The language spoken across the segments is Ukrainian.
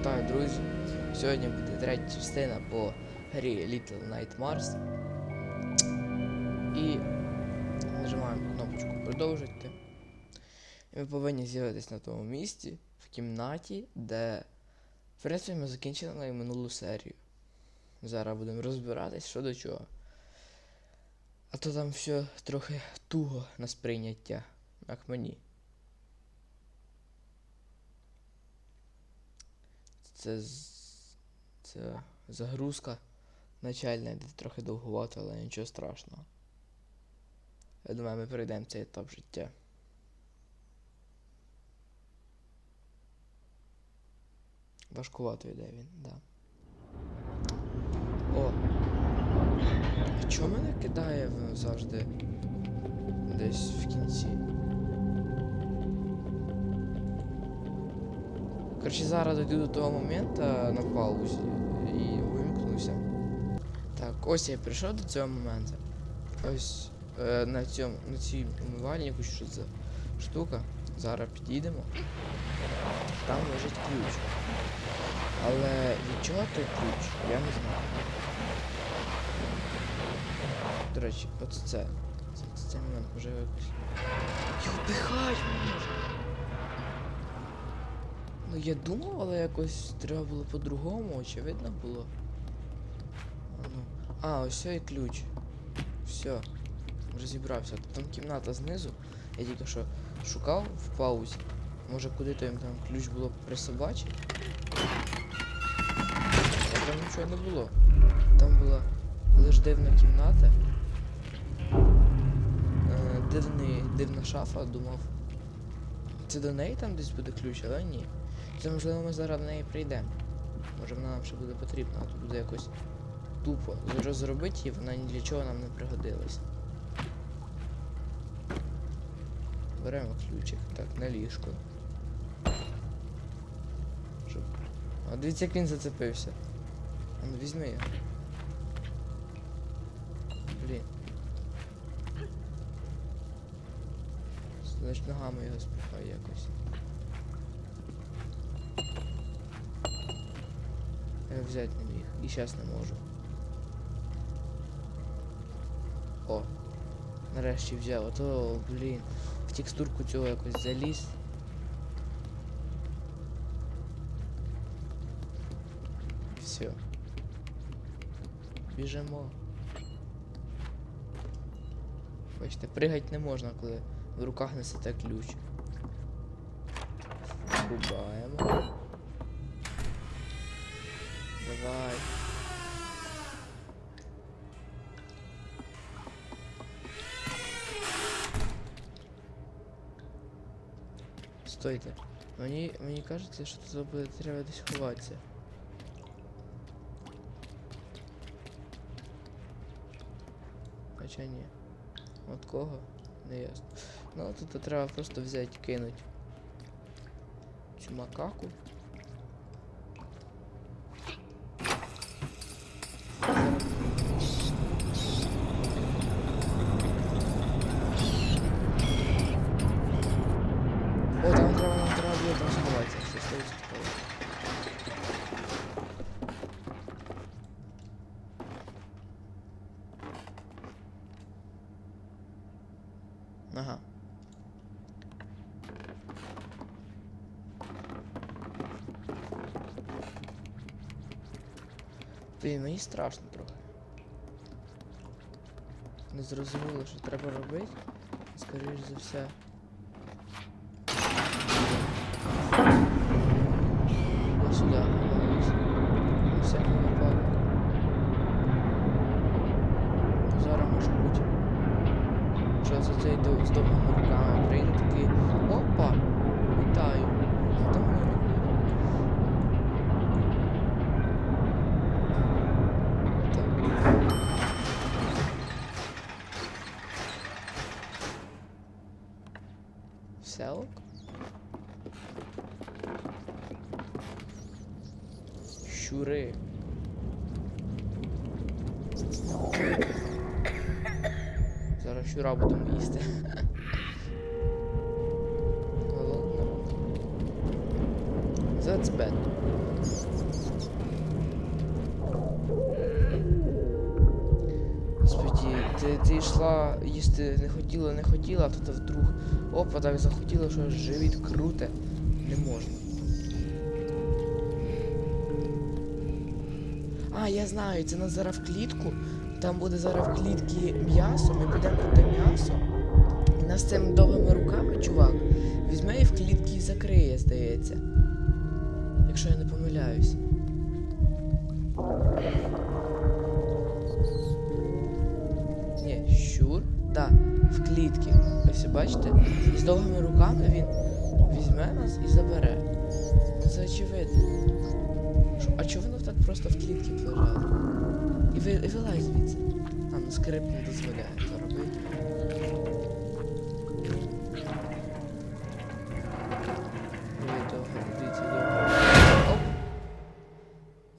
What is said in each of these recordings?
Вітаю, друзі! Сьогодні буде третя частина по грі Little Nightmares. І нажимаємо кнопочку продовжити. І ми повинні з'явитись на тому місці, в кімнаті, де в принципі ми закінчили минулу серію. Зараз будемо розбиратись, що до чого. А то там все трохи туго на сприйняття, як мені. Це, це загрузка начальна, де трохи довгувато, але нічого страшного. Я думаю, ми пройдемо цей етап життя. Важкувато йде він, да. О! А чого мене кидає воно завжди десь в кінці? Коротше, зараз дойду до того моменту на паузі і вимкнуся. Так, ось я прийшов до цього моменту. Ось е, на цьому на цій умивальнику що за штука. Зараз підійдемо. Там лежить ключ. Але від чого той ключ? Я не знаю. До речі, от це. Це, це, момент може якось. Його пихать може. Ну я думав, але якось треба було по-другому, очевидно було. Ну. а ось і ключ. Все. Розібрався. Там кімната знизу. Я тільки що шукав в паузі. Може куди то їм там ключ було присобачити? А там нічого не було. Там була лише дивна кімната. Е, дивний, дивна шафа, думав. Це до неї там десь буде ключ, але ні. Це можливо ми зараз до неї прийдемо. Може вона нам ще буде потрібна, а тут буде якось тупо. Розробити її, вона ні для чого нам не пригодилась. Беремо ключик. Так, на ліжко. Щоб... А дивіться, як він зацепився. А ну візьми його. Блін. Значить ногами його спихай якось. Я взяти не міг. І зараз не можу. О. Нарешті взяв. А то, блін, в текстурку цього якось заліз. Все. Біжимо. Бачите, пригать не можна, коли в руках несете ключ. Врубаємо. Давай. Стойте. Мені, мені кажеться, що тут буде треба десь ховатися. Хоча ні. От кого? Не ясно. Ну тут треба просто взяти, кинуть цю макаку. Ага. Блін, мені страшно трохи. Не зрозуміло, що треба робити. Скоріш за все. Я сюди ховаюсь. На всякий випадок. Зараз може бути. Що за цей дов- з довгими руками прийде такий. Опа! Вітаю! А там не робив. Так. Все ок? Щури. Зараз щура будемо їсти. Їсти не хотіла, не хотіла, а тут вдруг опа, так захотіла, що живіт круте. Не можна. А, я знаю, це нас зараз в клітку. Там буде зараз в клітці м'ясо, ми підемо по те м'ясо. І нас цими довгими руками, чувак, візьме і в клітці і закриє, здається. Якщо я не помиляюсь. Ні, щур. Да, в клітці. Ось бачите? З довгими руками він візьме нас і забере. Ну це очевидно. А чого воно так просто в клітці лежало? І, ви, і вилазь звідси. А, ну скрип не дозволяє то робити.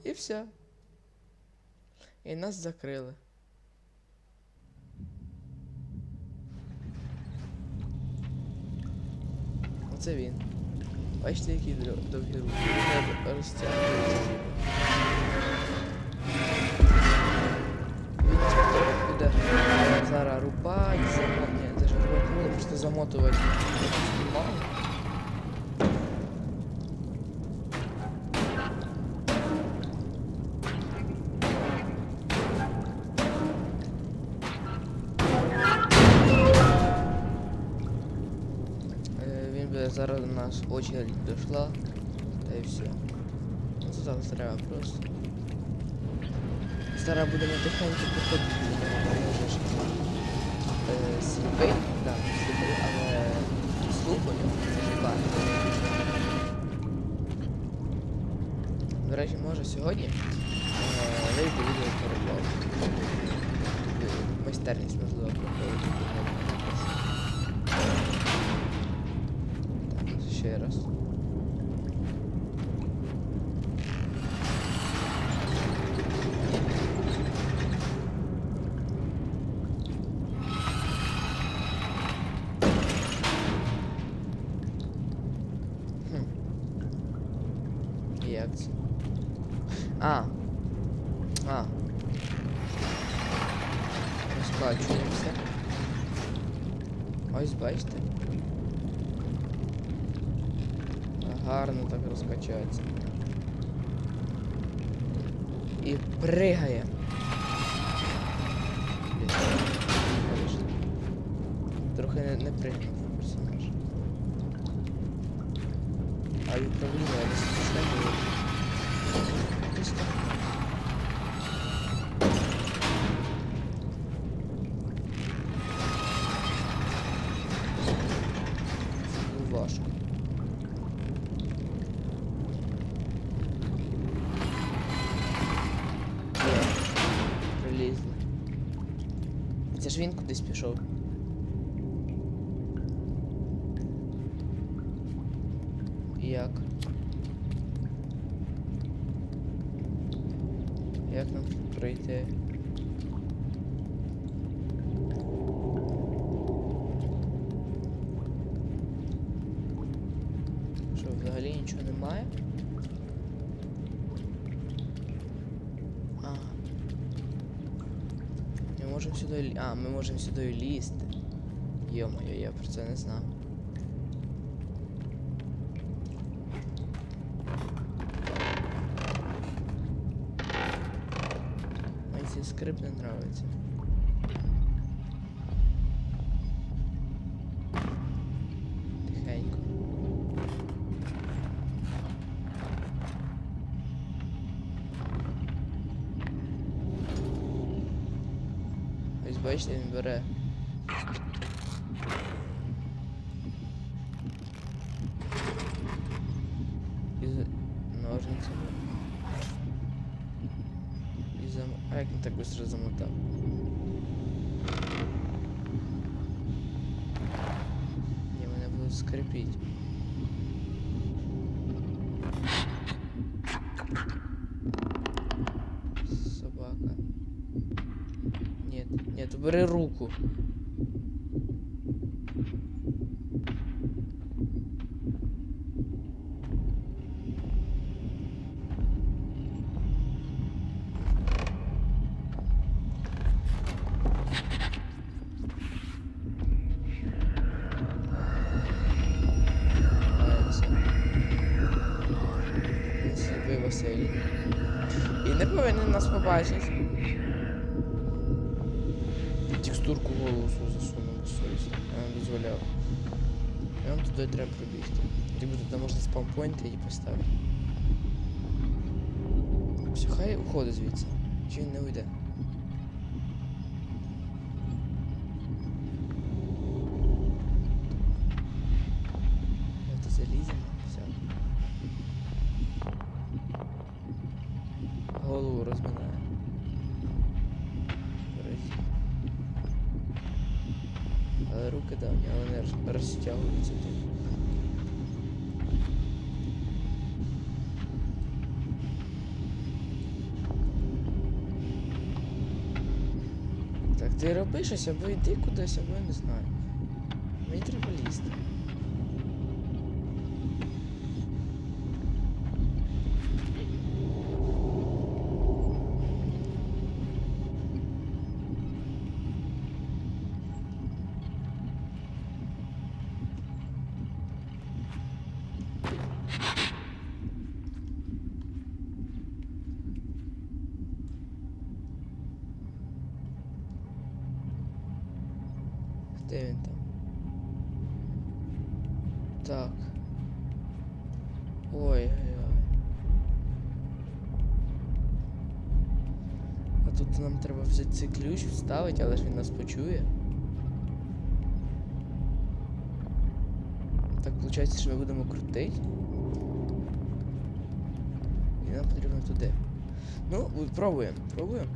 І все. І нас закрили. Оце він. Бачите, які довгі руки. Треба розтягнути. Він буде зараз рубати, замотувати. Ні, даже рубати не буде, просто замотувати. Мало. Зараз до нас очередь дошла. Та і все. Ну, зараз треба просто. Зараз будемо тихенько походити сліпий, так, сліпий, але слух у нього не шикарний. До речі, може сьогодні е, вийде відео про. Е, Майстерність можливо проходить. Ще раз. Як це? А. Ось бачите. Гарно так розкачається. І пригає. Трохи не, не пригнув персонаж. А. Десь кудись пішов. Як? Як нам пройти? Що, взагалі нічого немає? А. Ми можемо сюди. А, ми можемо сюди лізти. Йо-моє, я про це не знав. Мені цей скрип не нравиться. Ось бачите, він бере. І з ножницями. І зам... А як він так быстро замотав? Ні, мене будуть скрипіть. то бери руку. І не повинен нас побачити. Текстурку в голову свою засунув безсовісно. Я не дозволяв. І вам туди треба пробігти. Либо туди можна спампойнти і поставити. Все, хай уходить звідси. Чи він не уйде? Давайте заліземо. Все. Голову розминає. Руки давні, але не роз- розтягуються тут. Так, ти роби щось, або йди кудись, або я не знаю. Мені треба лізти. Так. Ой-ой-ой. А тут нам треба взяти цей ключ, вставити, але ж він нас почує. Так виходить, що ми будемо крутити. І нам потрібно туди. Ну, пробуємо, пробуємо.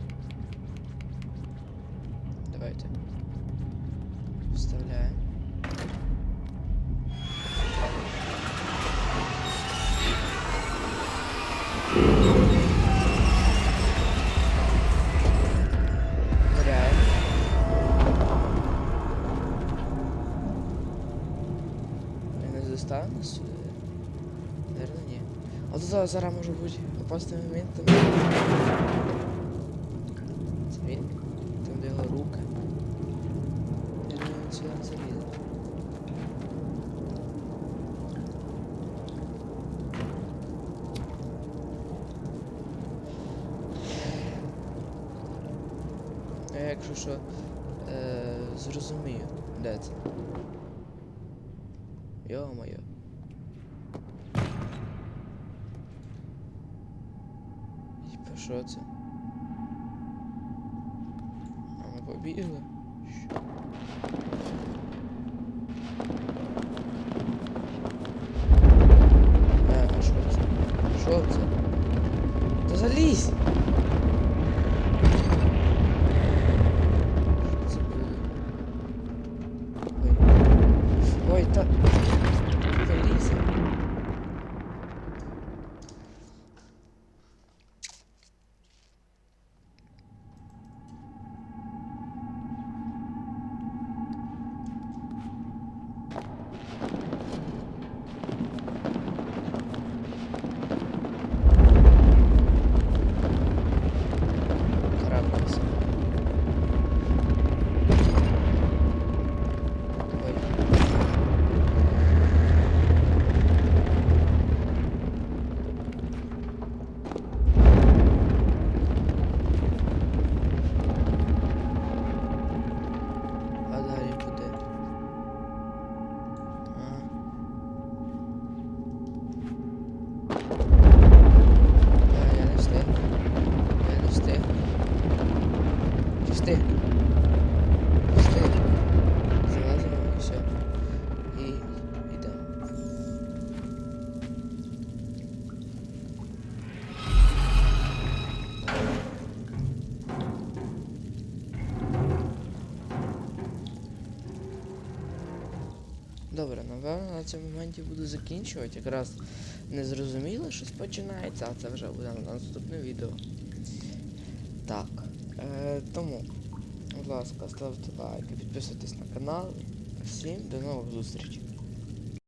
Давайте. Вставляємо. А зараз зараз може бути опасний момент. Це він? Там де його руки. Я думаю, сюди не залізе. Я якщо що е, зрозумію, де це. Йо-моє. Що це? А ми побігли? Що? Е, а що це? Що це? Та залізь! Добре, напевно на цьому моменті буду закінчувати. Якраз не зрозуміло, щось починається, а це вже буде на наступне відео. Так. Е, тому, будь ласка, ставте лайки, підписуйтесь на канал. Всім до нових зустрічей.